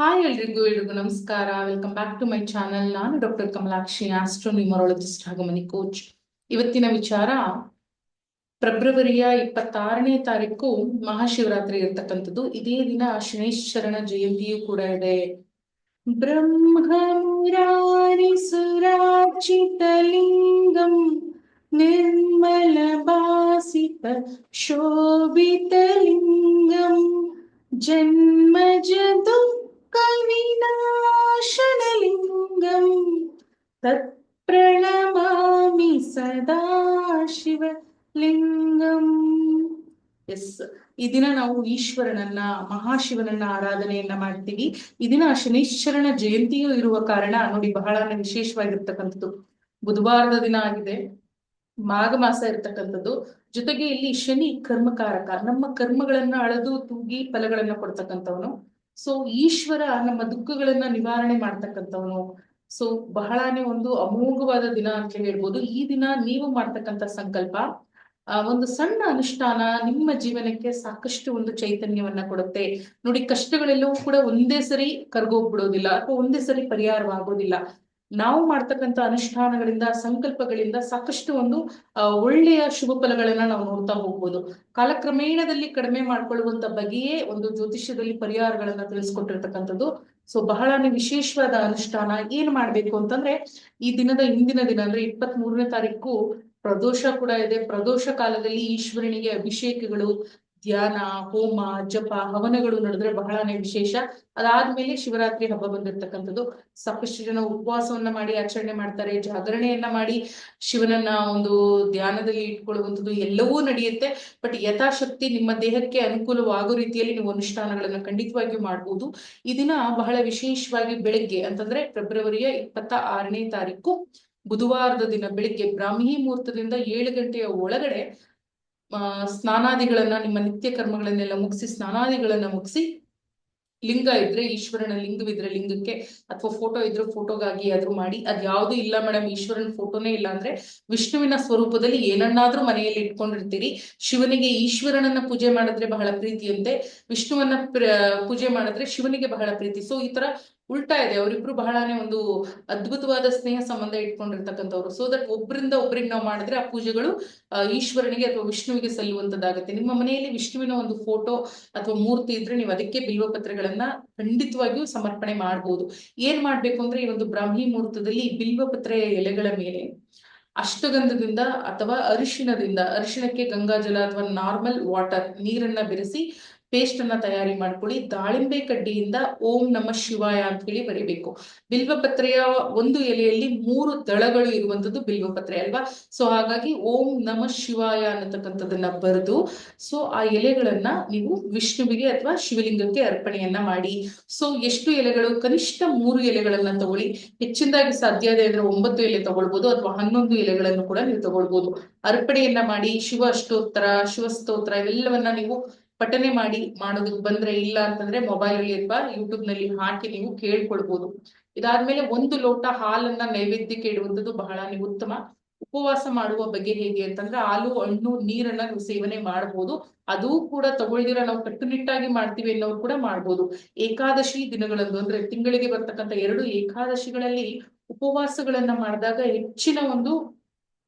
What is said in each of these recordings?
Hi ಎಲ್ರಿಗೂ ಎಲ್ರಿಗೂ ನಮಸ್ಕಾರ. Welcome back to my channel ನಾನು ಡಾಕ್ಟರ್ ಕಮಲಾಕ್ಷಿ ಆಸ್ಟ್ರೋ ನ್ಯೂಮರಾಲಜಿಸ್ಟ್ ಹಾಗೂ ಮನಿ ಕೋಚ್ ಇವತ್ತಿನ ವಿಚಾರ, ಫೆಬ್ರವರಿಯ ಇಪ್ಪತ್ತಾರನೇ ತಾರೀಕು ಮಹಾಶಿವರಾತ್ರಿ ಇರ್ತಕ್ಕಂಥದ್ದು. ಇದೇ ದಿನ ಶನೈಶ್ಚರಣ ಜಯಂತಿಯೂ ಕೂಡ ಇದೆ. ಬ್ರಹ್ಮಮುರಾರಿ ಸುರಾಚಿತಲಿಂಗಂ ನಿರ್ಮಲ ಭಾಸಿತ ಜನ್ಮ ಜನ್ಮಜ ವಿನಾಶನಲಿಂಗಂ ತತ್ಪ್ರಣಮಾಮಿ ಸದಾ ಶಿವ ಲಿಂಗಂ ಎಸ್ ಈ ದಿನ ನಾವು ಈಶ್ವರನನ್ನ, ಮಹಾಶಿವನನ್ನ ಆರಾಧನೆಯನ್ನ ಮಾಡ್ತೀವಿ. ಈ ದಿನ ಶನೀಶ್ವರನ ಜಯಂತಿಯೂ ಇರುವ ಕಾರಣ ನೋಡಿ ಬಹಳ ವಿಶೇಷವಾಗಿರ್ತಕ್ಕಂಥದ್ದು. ಬುಧವಾರದ ದಿನ ಆಗಿದೆ. ಮಾಘ ಮಾಸ ಇರ್ತಕ್ಕಂಥದ್ದು. ಜೊತೆಗೆ ಇಲ್ಲಿ ಶನಿ ಕರ್ಮಕಾರಕ, ನಮ್ಮ ಕರ್ಮಗಳನ್ನ ಅಳೆದು, ತೂಗಿ, ಫಲಗಳನ್ನ ಕೊಡ್ತಕ್ಕಂಥವನು. ಸೊ ಈಶ್ವರ ನಮ್ಮ ದುಃಖಗಳನ್ನ ನಿವಾರಣೆ ಮಾಡ್ತಕ್ಕಂಥವನು. ಸೊ ಬಹಳನೇ ಒಂದು ಅಮೋಘವಾದ ದಿನ ಅಂತ ಹೇಳ್ಬೋದು. ಈ ದಿನ ನೀವು ಮಾಡ್ತಕ್ಕಂಥ ಸಂಕಲ್ಪ ಒಂದು ಸಣ್ಣ ಅನುಷ್ಠಾನ ನಿಮ್ಮ ಜೀವನಕ್ಕೆ ಸಾಕಷ್ಟು ಒಂದು ಚೈತನ್ಯವನ್ನ ಕೊಡುತ್ತೆ. ನೋಡಿ, ಕಷ್ಟಗಳೆಲ್ಲವೂ ಕೂಡ ಒಂದೇ ಸರಿ ಕರ್ಗೋಗ್ಬಿಡೋದಿಲ್ಲ ಅಥವಾ ಒಂದೇ ಸರಿ ಪರಿಹಾರವಾಗೋದಿಲ್ಲ. ನಾವು ಮಾಡ್ತಕ್ಕಂತ ಅನುಷ್ಠಾನಗಳಿಂದ, ಸಂಕಲ್ಪಗಳಿಂದ ಸಾಕಷ್ಟು ಒಂದು ಒಳ್ಳೆಯ ಶುಭ ಫಲಗಳನ್ನ ನಾವು ನೋಡ್ತಾ ಹೋಗ್ಬೋದು. ಕಾಲಕ್ರಮೇಣದಲ್ಲಿ ಕಡಿಮೆ ಮಾಡ್ಕೊಳ್ಳುವಂತ ಬಗೆಯೇ ಒಂದು ಜ್ಯೋತಿಷ್ಯದಲ್ಲಿ ಪರಿಹಾರಗಳನ್ನ ತಿಳಿಸ್ಕೊಟ್ಟಿರ್ತಕ್ಕಂಥದ್ದು. ಸೊ ಬಹಳನೇ ವಿಶೇಷವಾದ ಅನುಷ್ಠಾನ ಏನ್ ಮಾಡ್ಬೇಕು ಅಂತಂದ್ರೆ, ಈ ದಿನದ ಹಿಂದಿನ ದಿನ ಅಂದ್ರೆ ಇಪ್ಪತ್ತ್ ಮೂರನೇ ತಾರೀಕು ಪ್ರದೋಷ ಕೂಡ ಇದೆ. ಪ್ರದೋಷ ಕಾಲದಲ್ಲಿ ಈಶ್ವರನಿಗೆ ಅಭಿಷೇಕಗಳು ಧ್ಯಾನ, ಹೋಮ, ಜಪ ಹವನಗಳು ನಡೆದ್ರೆ ಬಹಳನೇ ವಿಶೇಷ. ಅದಾದ್ಮೇಲೆ ಶಿವರಾತ್ರಿ ಹಬ್ಬ ಬಂದಿರ್ತಕ್ಕಂಥದ್ದು. ಸಾಕಷ್ಟು ಜನ ಉಪವಾಸವನ್ನ ಮಾಡಿ, ಆಚರಣೆ ಮಾಡ್ತಾರೆ, ಜಾಗರಣೆಯನ್ನ ಮಾಡಿ, ಶಿವನನ್ನ ಒಂದು ಧ್ಯಾನದಲ್ಲಿ ಇಟ್ಕೊಳ್ಳುವಂಥದ್ದು ಎಲ್ಲವೂ ನಡೆಯುತ್ತೆ. ಬಟ್ ಯಥಾಶಕ್ತಿ ನಿಮ್ಮ ದೇಹಕ್ಕೆ ಅನುಕೂಲವಾಗೋ ರೀತಿಯಲ್ಲಿ ನೀವು ಅನುಷ್ಠಾನಗಳನ್ನ ಖಂಡಿತವಾಗಿಯೂ ಮಾಡಬಹುದು ಈ ದಿನ ಬಹಳ ವಿಶೇಷವಾಗಿ ಬೆಳಗ್ಗೆ ಅಂತಂದ್ರೆ ಫೆಬ್ರವರಿಯ ಇಪ್ಪತ್ತ ಆರನೇ ತಾರೀಕು, ಬುಧವಾರದ ದಿನ ಬೆಳಿಗ್ಗೆ ಬ್ರಾಹ್ಮಿ ಮುಹೂರ್ತದಿಂದ ಏಳು ಗಂಟೆಯ ಒಳಗಡೆ ಸ್ನಾನಾದಿಗಳನ್ನ ನಿಮ್ಮ ನಿತ್ಯ ಕರ್ಮಗಳನ್ನೆಲ್ಲ ಮುಗಿಸಿ, ಸ್ನಾನಾದಿಗಳನ್ನ ಮುಗಿಸಿ, ಲಿಂಗ ಇದ್ರೆ ಈಶ್ವರನ ಲಿಂಗವಿದ್ರೆ ಲಿಂಗಕ್ಕೆ ಅಥವಾ ಫೋಟೋ ಇದ್ರೆ ಫೋಟೋಗಾಗಿ ಆದ್ರೂ ಮಾಡಿ, ಅದ್ ಯಾವ್ದು ಇಲ್ಲ ಮೇಡಮ್ ಈಶ್ವರನ ಫೋಟೋನೇ ಇಲ್ಲ ಅಂದ್ರೆ ವಿಷ್ಣುವಿನ ಸ್ವರೂಪದಲ್ಲಿ ಏನನ್ನಾದ್ರೂ ಮನೆಯಲ್ಲಿ ಇಟ್ಕೊಂಡಿರ್ತೀರಿ. ಶಿವನಿಗೆ ಈಶ್ವರನನ್ನ ಪೂಜೆ ಮಾಡಿದ್ರೆ ಬಹಳ ಪ್ರೀತಿಯಂತೆ, ವಿಷ್ಣುವನ್ನ ಪೂಜೆ ಮಾಡಿದ್ರೆ ಶಿವನಿಗೆ ಬಹಳ ಪ್ರೀತಿ. ಸೊ ಈ ತರ ಉಲ್ಟಾ ಇದೆ. ಅವರಿಬ್ರು ಬಹಳನೇ ಒಂದು ಅದ್ಭುತವಾದ ಸ್ನೇಹ ಸಂಬಂಧ ಇಟ್ಕೊಂಡಿರ್ತಕ್ಕಂಥವ್ರು. ಸೊ ದಟ್ ಒಬ್ಬರಿಂದ ಒಬ್ಬರಿಗೆ ನಾವು ಮಾಡಿದ್ರೆ ಆ ಪೂಜೆಗಳು ಈಶ್ವರನಿಗೆ ಅಥವಾ ವಿಷ್ಣುವಿಗೆ ಸಲ್ಲುವಂತದ್ದಾಗುತ್ತೆ ನಿಮ್ಮ ಮನೆಯಲ್ಲಿ ವಿಷ್ಣುವಿನ ಒಂದು ಫೋಟೋ ಅಥವಾ ಮೂರ್ತಿ ಇದ್ರೆ ನೀವು ಅದಕ್ಕೆ ಬಿಲ್ವ ಪತ್ರಗಳನ್ನ ಖಂಡಿತವಾಗಿಯೂ ಸಮರ್ಪಣೆ ಮಾಡಬಹುದು ಏನ್ ಮಾಡ್ಬೇಕು ಅಂದ್ರೆ ಈ ಒಂದು ಬ್ರಾಹ್ಮಿ ಮುಹೂರ್ತದಲ್ಲಿ ಬಿಲ್ವ ಪತ್ರೆಯ ಎಲೆಗಳ ಮೇಲೆ ಅಷ್ಟಗಂಧದಿಂದ ಅಥವಾ ಅರಿಶಿಣದಿಂದ, ಅರಿಶಿಣಕ್ಕೆ ಗಂಗಾಜಲ ಅಥವಾ ನಾರ್ಮಲ್ ವಾಟರ್ ನೀರನ್ನ ಬೆರೆಸಿ ಪೇಸ್ಟ್ ಅನ್ನ ತಯಾರಿ ಮಾಡ್ಕೊಳ್ಳಿ. ದಾಳಿಂಬೆ ಕಡ್ಡಿಯಿಂದ ಓಂ ನಮ ಶಿವಾಯ ಅಂತ ಹೇಳಿ ಬರಿಬೇಕು. ಬಿಲ್ವಪತ್ರೆಯ ಒಂದು ಎಲೆಯಲ್ಲಿ ಮೂರು ದಳಗಳು ಇರುವಂತದ್ದು ಬಿಲ್ವಪತ್ರೆ ಅಲ್ವಾ? ಸೊ ಹಾಗಾಗಿ ಓಂ ನಮ ಶಿವಾಯ ಅನ್ನತಕ್ಕಂಥದ್ದನ್ನ ಬರೆದು ಸೊ ಆ ಎಲೆಗಳನ್ನ ನೀವು ವಿಷ್ಣುವಿಗೆ ಅಥವಾ ಶಿವಲಿಂಗಕ್ಕೆ ಅರ್ಪಣೆಯನ್ನ ಮಾಡಿ. ಸೊ ಎಷ್ಟು ಎಲೆಗಳು? ಕನಿಷ್ಠ ಮೂರು ಎಲೆಗಳನ್ನ ತಗೊಳ್ಳಿ. ಹೆಚ್ಚಿನದಾಗಿ ಸಾಧ್ಯ ಇದೆ ಅಂದ್ರೆ ಒಂಬತ್ತು ಎಲೆ ತಗೊಳ್ಬಹುದು ಅಥವಾ ಹನ್ನೊಂದು ಎಲೆಗಳನ್ನು ಕೂಡ ನೀವು ತಗೊಳ್ಬಹುದು ಅರ್ಪಣೆಯನ್ನ ಮಾಡಿ, ಶಿವ ಅಷ್ಟೋತ್ತರ ಶಿವ ಸ್ತೋತ್ರ ಇವೆಲ್ಲವನ್ನ ನೀವು ಪಠನೆ ಮಾಡಿ ಮಾಡೋದಕ್ಕೆ ಬಂದ್ರೆ ಇಲ್ಲ ಅಂತಂದ್ರೆ ಮೊಬೈಲ್ ಅಲ್ಲಿ ಅಥವಾ ಯೂಟ್ಯೂಬ್ನಲ್ಲಿ ಹಾಕಿ ನೀವು ಕೇಳ್ಕೊಳ್ಬಹುದು ಇದಾದ್ಮೇಲೆ ಒಂದು ಲೋಟ ಹಾಲನ್ನ ನೈವೇದ್ಯಕ್ಕೆ ಇಡುವಂತದ್ದು ಬಹಳ ನೀವು ಉತ್ತಮ. ಉಪವಾಸ ಮಾಡುವ ಬಗ್ಗೆ ಹೇಗೆ ಅಂತಂದ್ರೆ ಹಾಲು, ಹಣ್ಣು, ನೀರನ್ನ ನೀವು ಸೇವನೆ ಮಾಡಬಹುದು ಅದು ಕೂಡ ತಗೊಳ್ದಿರ ನಾವು ಕಟ್ಟುನಿಟ್ಟಾಗಿ ಮಾಡ್ತೀವಿ ಅನ್ನೋರು ಕೂಡ ಮಾಡ್ಬೋದು. ಏಕಾದಶಿ ದಿನಗಳಂದು ಅಂದ್ರೆ ತಿಂಗಳಿಗೆ ಬರ್ತಕ್ಕಂಥ ಎರಡು ಏಕಾದಶಿಗಳಲ್ಲಿ ಉಪವಾಸಗಳನ್ನ ಮಾಡಿದಾಗ ಹೆಚ್ಚಿನ ಒಂದು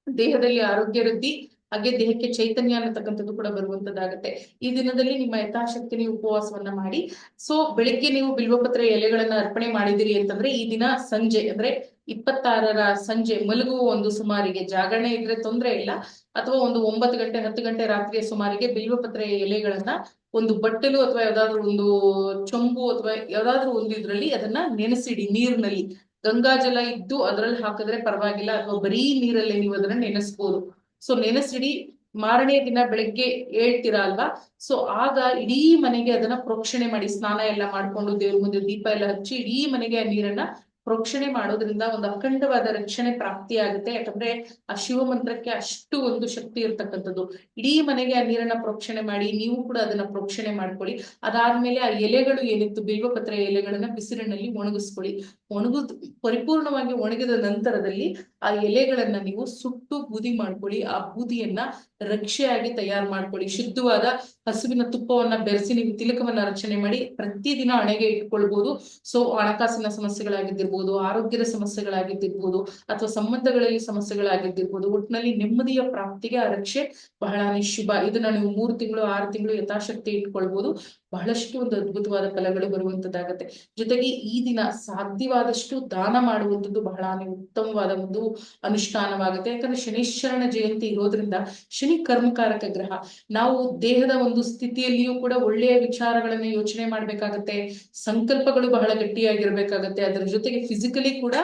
ದೇಹದಲ್ಲಿ ಆರೋಗ್ಯ ವೃದ್ಧಿ ಹಾಗೆ ದೇಹಕ್ಕೆ ಚೈತನ್ಯ ಅನ್ನತಕ್ಕಂಥದ್ದು ಕೂಡ ಬರುವಂತದ್ದಾಗತ್ತೆ. ಈ ದಿನದಲ್ಲಿ ನಿಮ್ಮ ಯಥಾಶಕ್ತಿ ನೀವು ಉಪವಾಸವನ್ನ ಮಾಡಿ ಸೊ ಬೆಳಿಗ್ಗೆ ನೀವು ಬಿಲ್ವಪತ್ರ ಎಲೆಗಳನ್ನ ಅರ್ಪಣೆ ಮಾಡಿದಿರಿ ಅಂತಂದ್ರೆ ಈ ದಿನ ಸಂಜೆ, ಅಂದ್ರೆ ಇಪ್ಪತ್ತಾರರ ಸಂಜೆ ಮಲಗುವ ಒಂದು ಸುಮಾರಿಗೆ, ಜಾಗರಣೆ ಇದ್ರೆ ತೊಂದ್ರೆ ಇಲ್ಲ, ಅಥವಾ ಒಂದು ಒಂಬತ್ತು ಗಂಟೆ, ಹತ್ತು ಗಂಟೆ ರಾತ್ರಿಯ ಸುಮಾರಿಗೆ ಬಿಲ್ವಪತ್ರೆ ಎಲೆಗಳನ್ನ ಒಂದು ಬಟ್ಟಲು ಅಥವಾ ಯಾವ್ದಾದ್ರು ಒಂದು ಚೊಂಬು ಅಥವಾ ಯಾವ್ದಾದ್ರು ಒಂದು ಇದ್ರಲ್ಲಿ ಅದನ್ನ ನೆನೆಸಿಡಿ ನೀರಿನಲ್ಲಿ. ಗಂಗಾಜಲ ಇದ್ದು ಅದ್ರಲ್ಲಿ ಹಾಕಿದ್ರೆ ಪರವಾಗಿಲ್ಲ, ಅಥವಾ ಬರೀ ನೀರಲ್ಲಿ ನೀವು ಅದನ್ನ ನೆನೆಸ್ಬೋದು. ಸೊ ನೆನೆಸಿಡಿ ಮಾರನೇ ದಿನ ಬೆಳಗ್ಗೆ ಹೇಳ್ತೀರಾ ಅಲ್ವಾ ಸೊ ಆಗ ಇಡೀ ಮನೆಗೆ ಅದನ್ನ ಪ್ರೋಕ್ಷಣೆ ಮಾಡಿ, ಸ್ನಾನ ಎಲ್ಲ ಮಾಡ್ಕೊಂಡು ದೇವ್ರ ಮುಂದೆ ದೀಪ ಎಲ್ಲ ಹಚ್ಚಿ, ಇಡೀ ಮನೆಗೆ ಆ ನೀರನ್ನ ಪ್ರೋಕ್ಷಣೆ ಮಾಡೋದ್ರಿಂದ ಒಂದು ಅಖಂಡವಾದ ರಕ್ಷಣೆ ಪ್ರಾಪ್ತಿಯಾಗುತ್ತೆ. ಯಾಕಂದ್ರೆ ಆ ಶಿವ ಮಂತ್ರಕ್ಕೆ ಅಷ್ಟು ಒಂದು ಶಕ್ತಿ ಇರ್ತಕ್ಕಂಥದ್ದು. ಇಡೀ ಮನೆಗೆ ಆ ನೀರನ್ನ ಪ್ರೋಕ್ಷಣೆ ಮಾಡಿ, ನೀವು ಕೂಡ ಅದನ್ನ ಪ್ರೋಕ್ಷಣೆ ಮಾಡ್ಕೊಳ್ಳಿ. ಅದಾದ್ಮೇಲೆ ಆ ಎಲೆಗಳು ಏನಿತ್ತು, ಬಿಲ್ವಪತ್ರೆ ಎಲೆಗಳನ್ನ ಬಿಸಿಲಿನಲ್ಲಿ ಒಣಗಿಸ್ಕೊಳ್ಳಿ. ಒಣಗುದ್ ಪರಿಪೂರ್ಣವಾಗಿ ಒಣಗಿದ ನಂತರದಲ್ಲಿ ಆ ಎಲೆಗಳನ್ನ ನೀವು ಸುಟ್ಟು ಬೂದಿ ಮಾಡ್ಕೊಳ್ಳಿ. ಆ ಬೂದಿಯನ್ನ ರಕ್ಷೆಯಾಗಿ ತಯಾರು ಮಾಡ್ಕೊಳ್ಳಿ. ಶುದ್ಧವಾದ ಹಸುವಿನ ತುಪ್ಪವನ್ನ ಬೆರೆಸಿ ನೀವು ತಿಲಕವನ್ನ ರಚನೆ ಮಾಡಿ ಪ್ರತಿದಿನ ಹಣೆಗೆ ಇಟ್ಕೊಳ್ಬಹುದು ಸೊ ಹಣಕಾಸಿನ ಸಮಸ್ಯೆಗಳಾಗಿದ್ದಿರ್ಬೋದು, ಆರೋಗ್ಯದ ಸಮಸ್ಯೆಗಳಾಗಿದ್ದಿರ್ಬೋದು, ಅಥವಾ ಸಂಬಂಧಗಳಲ್ಲಿ ಸಮಸ್ಯೆಗಳಾಗಿದ್ದಿರ್ಬೋದು ಒಟ್ಟಿನಲ್ಲಿ ನೆಮ್ಮದಿಯ ಪ್ರಾಪ್ತಿಗೆ ಆ ರಕ್ಷೆ ಬಹಳನೇ ಶುಭ ಇದನ್ನ ನೀವು ಮೂರು ತಿಂಗಳು, ಆರು ತಿಂಗಳು ಯಥಾಶಕ್ತಿ ಇಟ್ಕೊಳ್ಬಹುದು ಬಹಳಷ್ಟು ಒಂದು ಅದ್ಭುತವಾದ ಫಲಗಳು ಬರುವಂತದ್ದಾಗತ್ತೆ. ಜೊತೆಗೆ ಈ ದಿನ ಸಾಧ್ಯವಾದಷ್ಟು ದಾನ ಮಾಡುವಂಥದ್ದು ಬಹಳನೇ ಉತ್ತಮವಾದ ಒಂದು ಅನುಷ್ಠಾನವಾಗುತ್ತೆ. ಯಾಕಂದ್ರೆ ಶನೀಶ್ವರನ ಜಯಂತಿ ಇರೋದ್ರಿಂದ ಶನಿ ಕರ್ಮಕಾರಕ ಗ್ರಹ. ನಾವು ದೇಹದ ಸ್ಥಿತಿಯಲ್ಲಿಯೂ ಕೂಡ ಒಳ್ಳೆಯ ವಿಚಾರಗಳನ್ನ ಯೋಚನೆ ಮಾಡ್ಬೇಕಾಗತ್ತೆ, ಸಂಕಲ್ಪಗಳು ಬಹಳ ಗಟ್ಟಿಯಾಗಿರ್ಬೇಕಾಗತ್ತೆ. ಅದರ ಜೊತೆಗೆ ಫಿಸಿಕಲಿ ಕೂಡ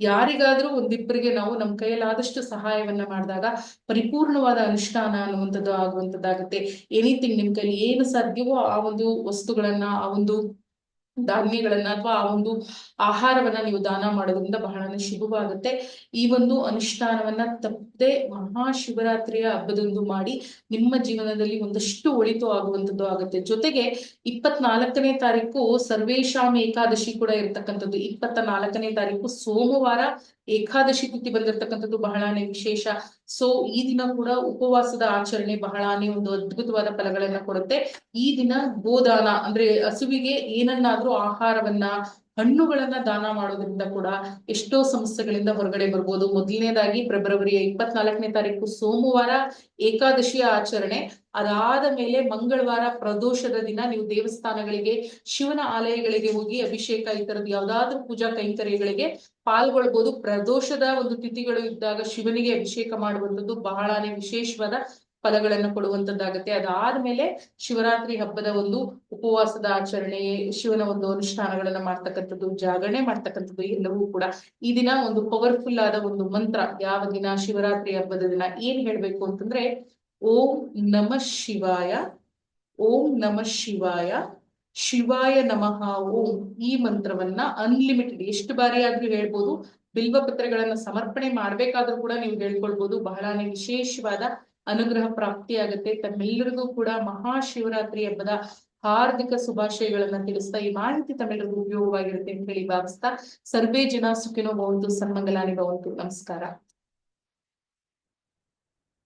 ಯಾರಿಗಾದ್ರೂ ಒಂದಿಬ್ಬರಿಗೆ ನಾವು ನಮ್ಮ ಕೈಯಲ್ಲಾದಷ್ಟು ಸಹಾಯವನ್ನ ಮಾಡಿದಾಗ ಪರಿಪೂರ್ಣವಾದ ಅನುಷ್ಠಾನ ಅನ್ನುವಂಥದ್ದು ಆಗುವಂಥದ್ದಾಗುತ್ತೆ. ಎನಿಥಿಂಗ್ ನಿಮ್ ಕೈಲಿ ಏನು ಸಾಧ್ಯವೋ ಆ ಒಂದು ವಸ್ತುಗಳನ್ನ, ಆ ಒಂದು ಧಾನ್ಯಗಳನ್ನ ಅಥವಾ ಆ ಒಂದು ಆಹಾರವನ್ನ ನೀವು ದಾನ ಮಾಡೋದ್ರಿಂದ ಬಹಳನೇ ಶುಭವಾಗುತ್ತೆ. ಈ ಒಂದು ಅನುಷ್ಠಾನವನ್ನ ತಪ್ಪದೆ ಮಹಾಶಿವರಾತ್ರಿಯ ಹಬ್ಬದಂದು ಮಾಡಿ ನಿಮ್ಮ ಜೀವನದಲ್ಲಿ ಒಂದಷ್ಟು ಒಳಿತು ಆಗುವಂಥದ್ದು ಆಗುತ್ತೆ. ಜೊತೆಗೆ ಇಪ್ಪತ್ನಾಲ್ಕನೇ ತಾರೀಕು ಸರ್ವೇಶಾಮ್ ಏಕಾದಶಿ ಕೂಡ ಇರ್ತಕ್ಕಂಥದ್ದು. ಇಪ್ಪತ್ತ ನಾಲ್ಕನೇ ತಾರೀಕು ಸೋಮವಾರ ಏಕಾದಶಿ ತಿಥಿ ಬಂದಿರತಕ್ಕಂಥದ್ದು ಬಹಳನೇ ವಿಶೇಷ. ಸೊ ಈ ದಿನ ಕೂಡ ಉಪವಾಸದ ಆಚರಣೆ ಬಹಳನೇ ಒಂದು ಅದ್ಭುತವಾದ ಫಲಗಳನ್ನ ಕೊಡುತ್ತೆ. ಈ ದಿನ ಗೋದಾನ ಅಂದ್ರೆ ಹಸುವಿಗೆ ಏನನ್ನಾದ್ರೂ ಆಹಾರವನ್ನ ಹಣ್ಣುಗಳನ್ನ ದಾನ ಮಾಡೋದ್ರಿಂದ ಕೂಡ ಎಷ್ಟೋ ಸಮಸ್ಯೆಗಳಿಂದ ಹೊರಗಡೆ ಬರ್ಬೋದು. ಮೊದಲನೇದಾಗಿ ಫೆಬ್ರವರಿಯ ಇಪ್ಪತ್ನಾಲ್ಕನೇ ತಾರೀಕು ಸೋಮವಾರ ಏಕಾದಶಿಯ ಆಚರಣೆ. ಅದಾದ ಮೇಲೆ ಮಂಗಳವಾರ ಪ್ರದೋಷದ ದಿನ ನೀವು ದೇವಸ್ಥಾನಗಳಿಗೆ, ಶಿವನ ಆಲಯಗಳಿಗೆ ಹೋಗಿ ಅಭಿಷೇಕ, ಈ ತರದ ಯಾವ್ದಾದ್ರು ಪೂಜಾ ಕೈಂಕರ್ಯಗಳಿಗೆ ಪಾಲ್ಗೊಳ್ಬಹುದು ಪ್ರದೋಷದ ಒಂದು ತಿಥಿಗಳು ಇದ್ದಾಗ ಶಿವನಿಗೆ ಅಭಿಷೇಕ ಮಾಡುವಂಥದ್ದು ಬಹಳನೇ ವಿಶೇಷವಾದ ಫಲಗಳನ್ನು ಕೊಡುವಂತದ್ದಾಗತ್ತೆ. ಅದಾದ್ಮೇಲೆ ಶಿವರಾತ್ರಿ ಹಬ್ಬದ ಒಂದು ಉಪವಾಸದ ಆಚರಣೆ, ಶಿವನ ಒಂದು ಅನುಷ್ಠಾನಗಳನ್ನ ಮಾಡ್ತಕ್ಕಂಥದ್ದು, ಜಾಗರಣೆ ಮಾಡ್ತಕ್ಕಂಥದ್ದು ಎಲ್ಲವೂ ಕೂಡ ಈ ದಿನ ಒಂದು ಪವರ್ಫುಲ್ ಆದ ಒಂದು ಮಂತ್ರ ಯಾವ ದಿನ? ಶಿವರಾತ್ರಿ ಹಬ್ಬದ ದಿನ. ಏನ್ ಹೇಳ್ಬೇಕು ಅಂತಂದ್ರೆ, ಓಂ ನಮ ಶಿವಾಯ, ಓಂ ನಮ ಶಿವಾಯ ಶಿವಾಯ ನಮಃ ಓಂ ಈ ಮಂತ್ರವನ್ನ ಅನ್ಲಿಮಿಟೆಡ್ ಎಷ್ಟು ಬಾರಿ ಆದ್ರೂ ಹೇಳ್ಬೋದು. ಬಿಲ್ವ ಪತ್ರಗಳನ್ನ ಸಮರ್ಪಣೆ ಮಾಡ್ಬೇಕಾದ್ರೂ ಕೂಡ ನೀವು ಹೇಳ್ಕೊಳ್ಬಹುದು ಬಹಳನೇ ವಿಶೇಷವಾದ ಅನುಗ್ರಹ ಪ್ರಾಪ್ತಿಯಾಗುತ್ತೆ ತಮ್ಮೆಲ್ಲರಿಗೂ ಕೂಡ ಮಹಾಶಿವರಾತ್ರಿ ಹಬ್ಬದ ಹಾರ್ದಿಕ ಶುಭಾಶಯಗಳನ್ನ ತಿಳಿಸ್ತಾ ಈ ಮಾಹಿತಿ ತಮ್ಮೆಲ್ಲರಿಗೂ ಉಪಯೋಗವಾಗಿರುತ್ತೆ ಅಂತ ಹೇಳಿ ಭಾವಿಸ್ತಾ, ಸರ್ವೇ ಜನ ಸುಖಿನೋ ಭವಂತು, ಸನ್ಮಂಗಲಾನಿ ಭವಂತು. ನಮಸ್ಕಾರ.